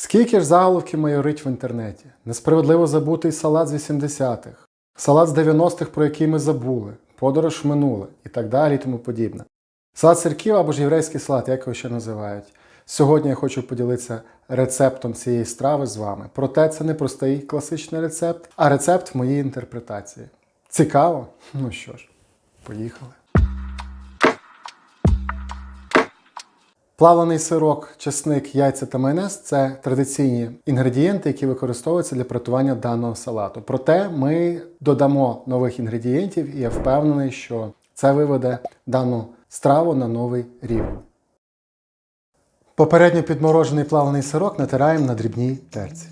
Скільки ж заголовків майорить в інтернеті? Несправедливо забутий салат з 80-х, салат з 90-х, про який ми забули, подорож минуле і так далі і тому подібне. Салат сирків або ж єврейський салат, як його ще називають. Сьогодні я хочу поділитися рецептом цієї страви з вами. Проте це не простий класичний рецепт, а рецепт моїй інтерпретації. Цікаво? Ну що ж, поїхали. Плавлений сирок, чесник, яйця та майонез це традиційні інгредієнти, які використовуються для приготування даного салату. Проте ми додамо нових інгредієнтів, і я впевнений, що це виведе дану страву на новий рівень. Попередньо підморожений плавлений сирок натираємо на дрібній терці.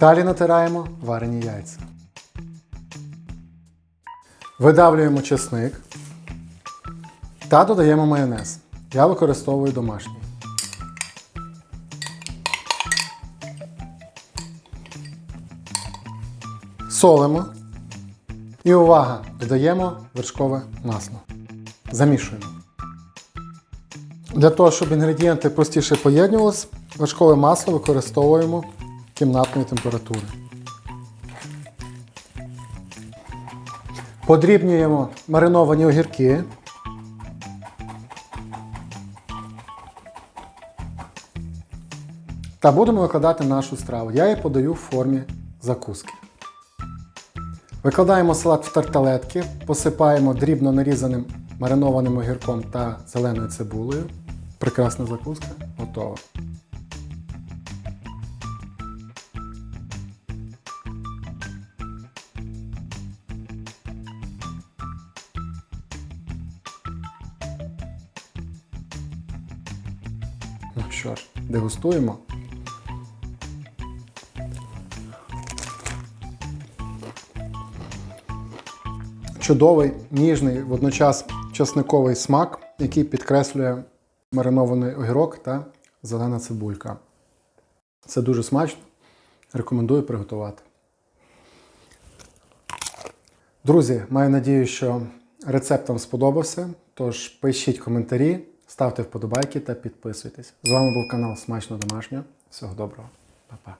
Далі натираємо варені яйця. Видавлюємо чесник та додаємо майонез. Я використовую домашній. Солимо. І увага! Додаємо вершкове масло. Замішуємо. Для того, щоб інгредієнти простіше поєднувалися, вершкове масло використовуємо кімнатної температури. Подрібнюємо мариновані огірки. Та будемо викладати нашу страву. Я її подаю в формі закуски. Викладаємо салат в тарталетки, посипаємо дрібно нарізаним маринованим огірком та зеленою цибулею. Прекрасна закуска, готова. Ну що ж, дегустуємо. Чудовий, ніжний, водночас часниковий смак, який підкреслює маринований огірок та зелена цибулька. Це дуже смачно. Рекомендую приготувати. Друзі, маю надію, що рецепт вам сподобався. Тож пишіть коментарі, ставте вподобайки та підписуйтесь. З вами був канал Смачно Домашнє. Всього доброго, Па-па.